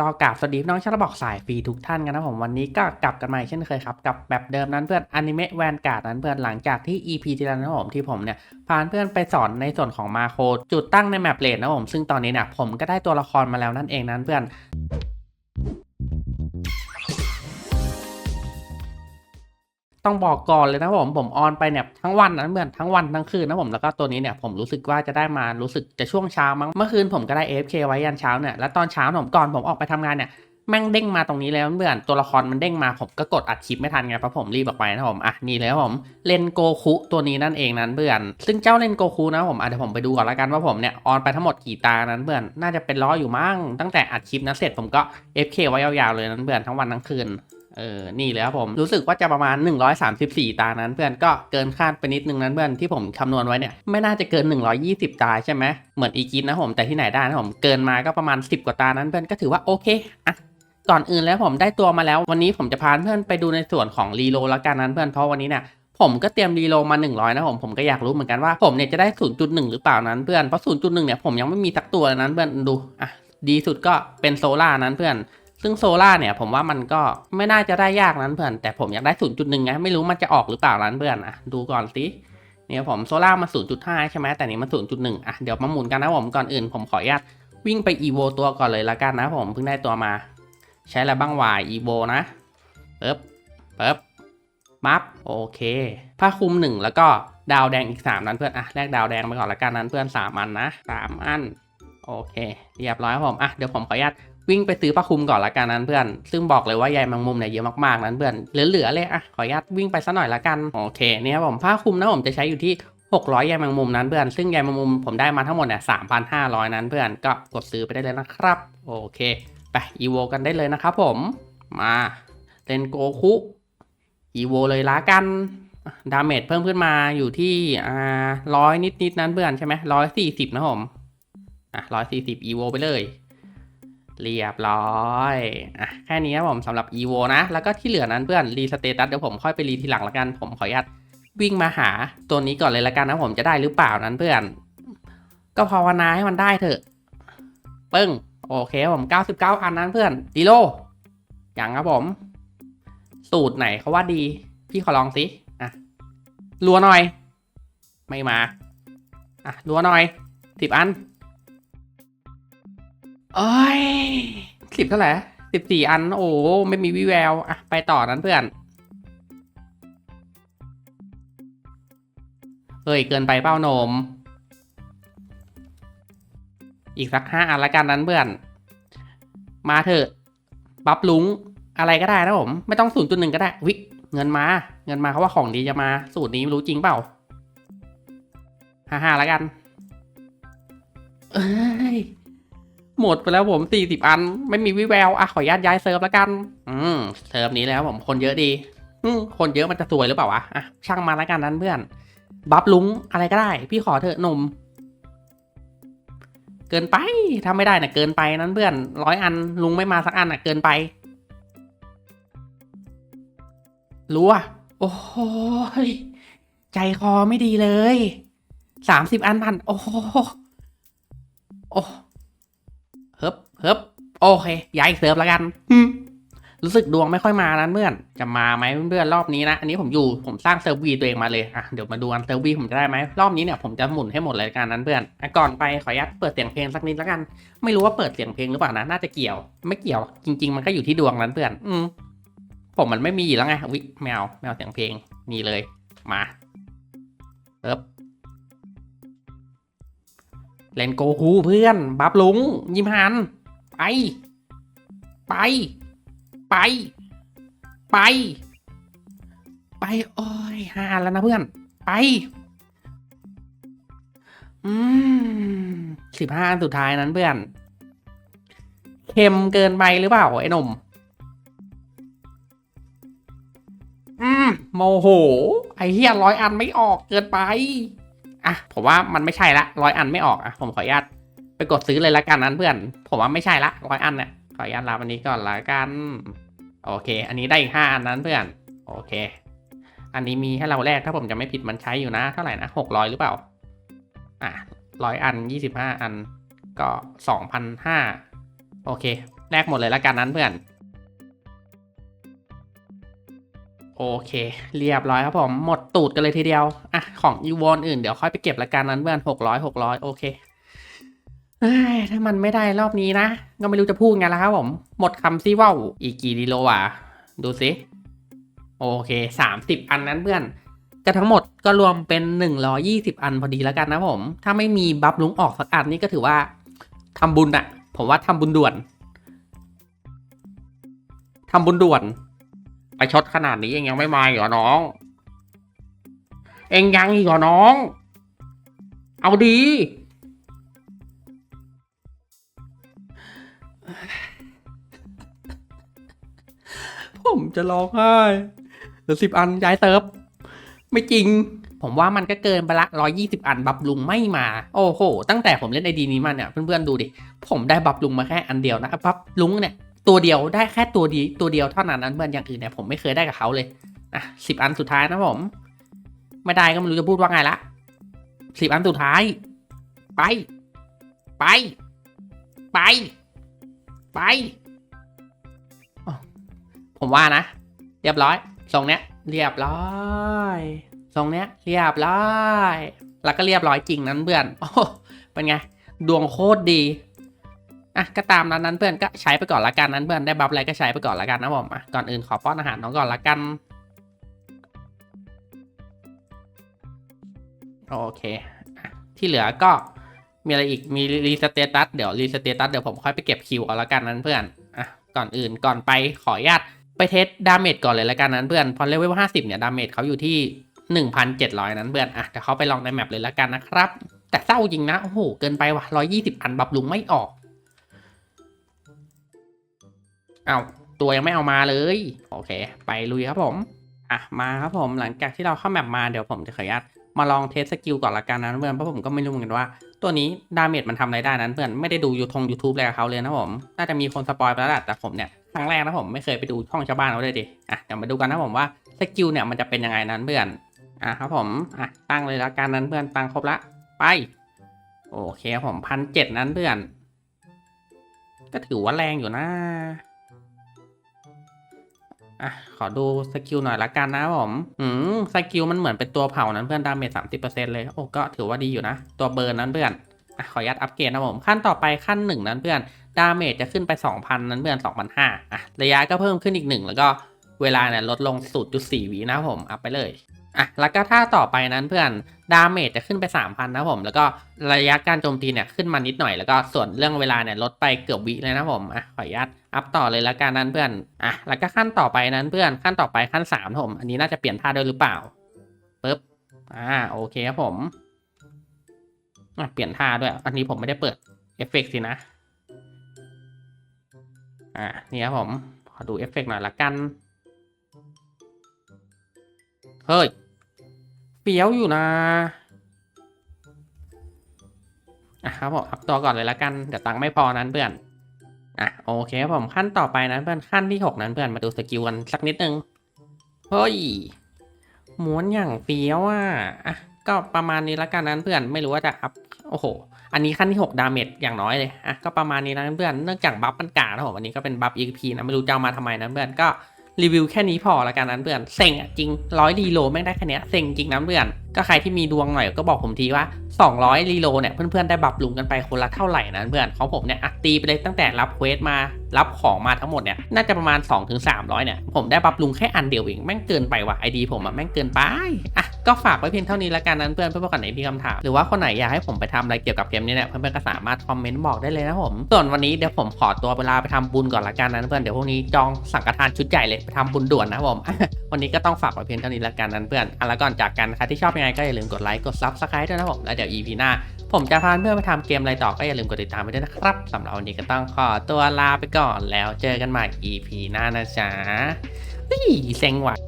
ก็กราบสวัสดีน้องชาวรบอกสายฟรีทุกท่านกันนะผมวันนี้ก็กลับกันมาเช่นเคยครับกับแบบเดิมนั้นเพื่อนอนิเมะแวนการ์ดนั้นเพื่อนหลังจากที่ EP ที่แล้วนะผมที่ผมเนี่ยพาเพื่อนไปสอนในส่วนของมาโคจุดตั้งในแมปเลนนะผมซึ่งตอนนี้เนี่ยผมก็ได้ตัวละครมาแล้วนั่นเองนั้นเพื่อน ต้องบอกก่อนเลยนะผมผมออนไปเนี่ยทั้งวันนะเพื่อนทั้งวันทั้งคืนนะผมแล้วก็ตัวนี้เนี่ยผมรู้สึกว่าจะได้มารู้สึกจะช่วงเช้ามั้งเมื่อคืนผมก็ได้ AFK ไว้ยันเช้าเนี่ยแล้วตอนเช้าผมก่อนผมออกไปทำงานเนี่ยแม่งเด้งมาตรงนี้แล้วเพื่อนตัวละครมันเด้งมาผมก็กดอัดคลิปไม่ทันไงเพราะผมรีบออกไปนะผมอะนี่เลยครับผมเลนโกคุตัวนี้นั่นเองนั้นเพื่อน ซึ่งเจ้าเลนโกคุนะผมอะเดี๋ยวผมไปดูก่อนละกันว่าผมเนี่ยออนไปทั้งหมดกี่ตานั้นเพื่อนน่าจะเป็นร้อยอยู่มั้งตั้งแต่อัดคลิปนั้นเสร็จผมก็ FK ไว้ยาวๆเลยนั้นเพื่อนทั้งวันทั้งคืน เออ นี่เลยครับผม รู้สึกว่าจะประมาณ 134 ตานั้นเพื่อนก็เกินคาดไปนิดนึงนั้นเพื่อนที่ผมคำนวณไว้เนี่ยไม่น่าจะเกิน 120 ตาใช่ไหมเหมือนอีกินนะผมแต่ที่ไหนได้นะผมเกินมาก็ประมาณ 10 กว่าตานั้นเพื่อนก็ถือว่าโอเคอะก่อนอื่นแล้วผมได้ตัวมาแล้ว วันนี้ผมจะพาเพื่อนไปดูในส่วนของรีโลแล้วกันนั้นเพื่อนเพราะวันนี้เนี่ยผมก็เตรียมรีโลมา 100 นะผมผมก็อยากรู้เหมือนกันว่าผมเนี่ยจะได้ 0.1 หรือเปล่านั้นเพื่อนเพราะ 0.1 เนี่ยผมยังไม่มีสักตัวนั้นเพื่อนดูอะดีสุดก็เป็นโซล่านั้นเพื่อน ซึ่งโซล่าเนี่ยผมว่ามันก็ไม่น่าจะได้ยากนั้นเพื่อน แต่ผมอยากได้ 0.1ไงไม่รู้มันจะออกหรือเปล่านั้นเพื่อนอะดูก่อนสิเนี่ยผมโซล่ามา 0.5 ใช่ไหมแต่นี่มัน 0.1 อะเดี๋ยวมาหมุนกันนะผมก่อนอื่น ผมขออนุญาตวิ่งไปอีโวตัวก่อนเลยละกันนะผมเพิ่งได้ตัวมา ใช้อะไรบ้างวายอีโวนะเปิ๊บเปิ๊บมัฟโอเคผ้าคลุมหนึ่งแล้วก็ดาวแดงอีก 3 นั้นเพื่อนอะแลกดาวแดงไปก่อนละกันนั้นเพื่อน 3 อันนะ 3 อัน โอเค เรียบร้อยครับผมอะเดี๋ยวผมขออนุญาต วิ่งไปซื้อผ้าคลุมก่อนละกันนั้นเพื่อน ซึ่งบอกเลยว่าใยแมงมุมเนี่ยเยอะมากๆนั้นเพื่อน เหลือๆเลยอะขออนุญาตวิ่งไปสักหน่อยละกันโอเคเนี่ยผมผ้าคลุมนะผมจะใช้อยู่ที่600ใยแมงมุมนั้นเพื่อน ซึ่งใยแมงมุมผมได้มาทั้งหมดเนี่ย3,500 นั้นเพื่อน ก็กดซื้อไปได้เลยนะครับ โอเค ไปอีโวกันได้เลยนะครับผม มาเลนโกคุอีโวเลยละกัน ดาเมจเพิ่มขึ้นมาอยู่ที่อ่าร้อยนิดๆนั้นเพื่อนใช่ไหมร้อยสี่สิบนะผม อะร้อยสี่สิบอีโวไปเลย เรียบร้อยอะแค่นี้ครับผมสำหรับ EVO นะ แล้วก็ที่เหลือนั้นเพื่อนรีสเตตัสเดี๋ยวผมค่อยไปรีทีหลังละกันผมขออนุญาตวิ่งมาหาตัวนี้ก่อนเลยละกันนะผมจะได้หรือเปล่านั้นเพื่อน ก็ภาวนาให้มันได้เถอะ ปึ้ง โอเคครับผม 99 อันนั้นเพื่อนดีโลอย่างครับผม สูตรไหนเขาว่าดี พี่ขอลองสิอะรัวหน่อย ไม่มา อะรัวหน่อยสิบอัน เอ้ยสิบเท่าไหร่สิบสี่อัน โอ้ไม่มีวิแววอะไปต่อนั้นเพื่อนเฮ้ย เกินไปเป้าโนม อีกสักห้าอันละกันนั้นเพื่อน มาเถอะบับลุงอะไรก็ได้นะผม ไม่ต้องศูนย์จุดหนึ่งก็ได้ วิ เงินมา เงินมาเขาว่าของดีจะมา สูตรนี้ไม่รู้จริงเปล่าห้าห้าละกัน เอ้ย หมดไปแล้วผมสี่สิบอัน ไม่มีวิแววอะขออนุญาตย้ายเซิร์ฟแล้วกัน อืมเซิร์ฟนี้แล้วผมคนเยอะดี อืมคนเยอะมันจะสวยหรือเปล่าวะอะช่างมาแล้วกันนั้นเพื่อน บัฟลุงอะไรก็ได้ พี่ขอเถอะนม เกินไปถ้าไม่ได้นะ่ะเกินไปนั้นเพื่อนร้อยอันลุงไม่มาสักอันอะ เกินไปรู้อะโอ้ยใจคอไม่ดีเลยสามสิบอันพันโอ้โหโอ้ เฮิบเฮิบโอเคย้ายเซิร์ฟแล้วกันรู้สึกดวงไม่ค่อยมานั้นเพื่อน จะมาไหมเพื่อนรอบนี้นะ อันนี้ผมอยู่ผมสร้างเซิร์ฟวีตัวเองมาเลย อะเดี๋ยวมาดูกันเซิร์ฟวีผมจะได้ไหมรอบนี้เนี่ยผมจะหมุนให้หมดรายการนั้นเพื่อนอะก่อนไปขออนุญาตเปิดเสียงเพลงสักนิดแล้วกัน ไม่รู้ว่าเปิดเสียงเพลงหรือเปล่านะ น่าจะเกี่ยว ไม่เกี่ยว จริง ๆ มันก็อยู่ที่ดวงนั้นเพื่อน อืมผมมันไม่มีแล้วไงวิแมวแมวเสียงเพลงนี่เลย มาเอิบ เลนโกคูเพื่อน บับลุง ยิมฮัน ไป ไป ไป ไป ไป โอ้ยห้าอันแล้วนะเพื่อน ไป อืมสิบห้าอันสุดท้ายนั้นเพื่อน เค็มเกินไปหรือเปล่า ไอ้หนุ่มอืมโมโห ไอ้เฮียร้อยอันไม่ออกเกินไป อะผมว่ามันไม่ใช่ละร้อยอันไม่ออกอะผมขออนุญาตไปกดซื้อเลยละกันนั้นเพื่อน ผมว่าไม่ใช่ละร้อยอันเนี่ยขออนุญาตลาวันนี้ก่อนละกัน โอเค อันนี้ได้อีกห้าอันนั้นเพื่อน โอเค อันนี้มีให้เราแลกถ้าผมจะไม่ผิดมันใช้อยู่นะ เท่าไหร่นะหกร้อยหรือเปล่า อะร้อยอันยี่สิบห้าอันก็สองพันห้าโอเค แลกหมดเลยละกันนั้นเพื่อน โอเค เรียบร้อยครับผม หมดตูดกันเลยทีเดียว อะ ของอีวอนอื่นเดี๋ยวค่อยไปเก็บละกันนั้นเพื่อนหกร้อยหกร้อยโอเคถ้ามันไม่ได้รอบนี้นะ ก็ไม่รู้จะพูดไงแล้วครับผม หมดคำซิว่าอีกกี่กิโลอะดูสิ โอเคสามสิบอันนั้นเพื่อน ก็ทั้งหมดก็รวมเป็นหนึ่งร้อยี่สิบอันพอดีแล้วกันนะผม ถ้าไม่มีบัฟลุงออกสักอันนี่ก็ถือว่าทำบุญอะผมว่าทำบุญด่วนทำบุญด่วน ไปชดขนาดนี้เองยังไม่มาเหรอน้อง เองยังอีกเหรอน้อง เอาดี ผมจะร้องไห้เหลือสิบอันย้ายเซิร์ฟไม่จริง ผมว่ามันก็เกินไปละร้อยี่สิบอันบับลุงไม่มา โอ้โห ตั้งแต่ผมเล่นไอดีนี้มาเนี่ยเพื่อนๆดูดิ ผมได้บับลุงมาแค่อันเดียวนะบับลุงเนี่ยตัวเดียวได้แค่ตัวดีตัวเดียวเท่านั้นนั้นเพื่อนอย่างอื่นเนี่ยผมไม่เคยได้กับเขาเลยอะสิบอันสุดท้ายนะผม ไม่ได้ก็ไม่รู้จะพูดว่าไงละสิบอันสุดท้าย ไป ไป ไป ไป ผมว่านะ เรียบร้อยทรงเนี้ย เรียบร้อยทรงเนี้ย เรียบร้อยแล้วก็เรียบร้อยจริงนั้นเพื่อนโอ้โหเป็นไง ดวงโคตรดีอะก็ตามนั้นนั้นเพื่อนก็ใช้ไปก่อนละกันนั้นเพื่อนได้บัฟอะไรก็ใช้ไปก่อนละกันนะผมอะก่อนอื่นขอป้อนอาหารน้องก่อนละกัน โอเค ที่เหลือก็มีอะไรอีกมีรีสเตตัสเดี๋ยวรีสเตตัสเดี๋ยวผมค่อยไปเก็บคิวเอาละกันนั้นเพื่อนอะก่อนอื่นก่อนไปขออนุญาตไปเทสดาเมจก่อนเลยละกันนั้นเพื่อนพอเลเวลห้าสิบเนี่ยดาเมจเขาอยู่ที่หนึ่งพันเจ็ดร้อยนั้นเพื่อนอะเดี๋ยวเขาไปลองในแมปเลยละกันนะครับ แต่เศร้าจริงนะ โอ้โห เกินไปว่ะร้อยยี่สิบอันบับลุงไม่ออกเอาตัวยังไม่เอามาเลย โอเค ไปลุยครับผม อะมาครับผมหลังจากที่เราเข้าแมปมาเดี๋ยวผมจะขออนุญาต มาลองเทสสกิลก่อนละกันนะเพื่อนเพราะผมก็ไม่รู้เหมือนกันว่า ตัวนี้ดาเมจมันทำอะไรได้นั้นเพื่อนไม่ได้ดูยูทงยูทูบอะไรกับเขาเลยนะผมน่าจะมีคนสปอยไปแล้วแหละแต่ผมเนี่ยครั้งแรกนะผมไม่เคยไปดูช่องชาวบ้านเขาเลยดิอะเดี๋ยวมาดูกันนะผมว่าสกิลเนี่ยมันจะเป็นยังไงนั้นเพื่อนอะครับผมอะตั้งเลยละกันนั้นเพื่อนตั้งครบละไป โอเคครับผมพันเจ็ดนั้นเพื่อน ก็ถือว่าแรงอยู่นะ อะ ขอดูสกิลหน่อยละกันนะผม อืม สกิลมันเหมือนเป็นตัวเผานั้นเพื่อนดาเมจสามสิบเปอร์เซ็นต์เลย โอ้ ก็ถือว่าดีอยู่นะ ตัวเบิร์นนั้นเพื่อน อะ ขอยัดอัปเกรดนะผม ขั้นต่อไปขั้นหนึ่งนั้นเพื่อน ดาเมจจะขึ้นไปสองพันนั้นเพื่อนสองพันห้าอะ ระยะก็เพิ่มขึ้นอีกหนึ่งแล้วก็เวลาเนี่ยลดลงสูตรจุดสี่วินะผม อัพไปเลย อะแล้วก็ถ้าต่อไปนั้นเพื่อนดาเมจจะขึ้นไป 3,000 นะผม แล้วก็ระยะการโจมตีเนี่ยขึ้นมานิดหน่อย แล้วก็ส่วนเรื่องเวลาเนี่ยลดไปเกือบวิเลยนะผมอะขออนุญาตอัพต่อเลยละกันนั้นเพื่อนอะแล้วก็ขั้นต่อไปนั้นเพื่อนขั้นต่อไปขั้น3นะผม อันนี้น่าจะเปลี่ยนท่าด้วยหรือเปล่าปึ๊บอ่าโอเคครับผมอะเปลี่ยนท่าด้วย อันนี้ผมไม่ได้เปิดเอฟเฟกต์สินะอะนี่ครับผมขอดูเอฟเฟกต์หน่อยละกันเฮ้ย เปียวอยู่นะอะครับผมอัพตัวก่อนเลยละกันเดี๋ยวตังค์ไม่พอนั้นเพื่อนอะโอเคครับผมขั้นต่อไปนั้นเพื่อนขั้นที่หกนั้นเพื่อนมาดูสกิลกันสักนิดนึงเฮ้ยม้วนอย่างเปียวอะอะก็ประมาณนี้ละกันนั้นเพื่อนไม่รู้ว่าจะอัพโอ้โห อันนี้ขั้นที่ 6 ดาเมจอย่างน้อยเลยอะก็ประมาณนี้นะเพื่อนเนื่องจากบัฟมันกานะผมอันนี้ก็เป็นบัฟ EXP นะไม่รู้จะเอามาทำไมนะเพื่อนก็ รีวิวแค่นี้พอละกันนั้นเพื่อนเซ็งอะจริงร้อยรีโลแม่งได้แค่เนี้ยเซ็งจริงนะเพื่อนก็ใครที่มีดวงหน่อยก็บอกผมทีว่า 200รีโลเนี่ยเพื่อนๆได้บับลุงกันไปคนละเท่าไหร่นะเพื่อนของผมเนี่ยตีไปเลยตั้งแต่รับเควสมารับของมาทั้งหมดเนี่ยน่าจะประมาณ 2-300เนี่ยผมได้บับลุงแค่อันเดียวเองแม่งเกินไปว่ะไอดีผมอะแม่งเกินไปอะ ก็ฝากไว้เพียงเท่านี้ละกันนั้นเพื่อนเพื่อนๆคนไหนมีคำถามหรือว่าคนไหนอยากให้ผมไปทำอะไรเกี่ยวกับเกมนี้เนี่ยเพื่อนๆก็สามารถคอมเมนต์บอกได้เลยนะผมส่วนวันนี้เดี๋ยวผมขอตัวเวลาไปทำบุญก่อนละกันนั้นเพื่อนเดี๋ยวพรุ่งนี้จองสังฆทานชุดใหญ่เลยไปทำบุญด่วนนะผมวันนี้ก็ต้องฝากไว้เพียงเท่านี้ละกันนั้นเพื่อนอะแล้วก่อนจากกันใครที่ชอบยังไงก็อย่าลืมกดไลค์กดซับสไครต์ด้วยนะผมแล้วเดี๋ยว EP หน้าผมจะพาเพื่อนไปทำเกมอะไรต่อก็อย่าลืมกดติดตามไปด้วยนะครับสำหรับวันนี้ก็ต้องขอตัวลาไปก่อนแล้วเจอกันใหม่ EP หน้านะจ๊ะเฮ้ยเซ็งว่ะ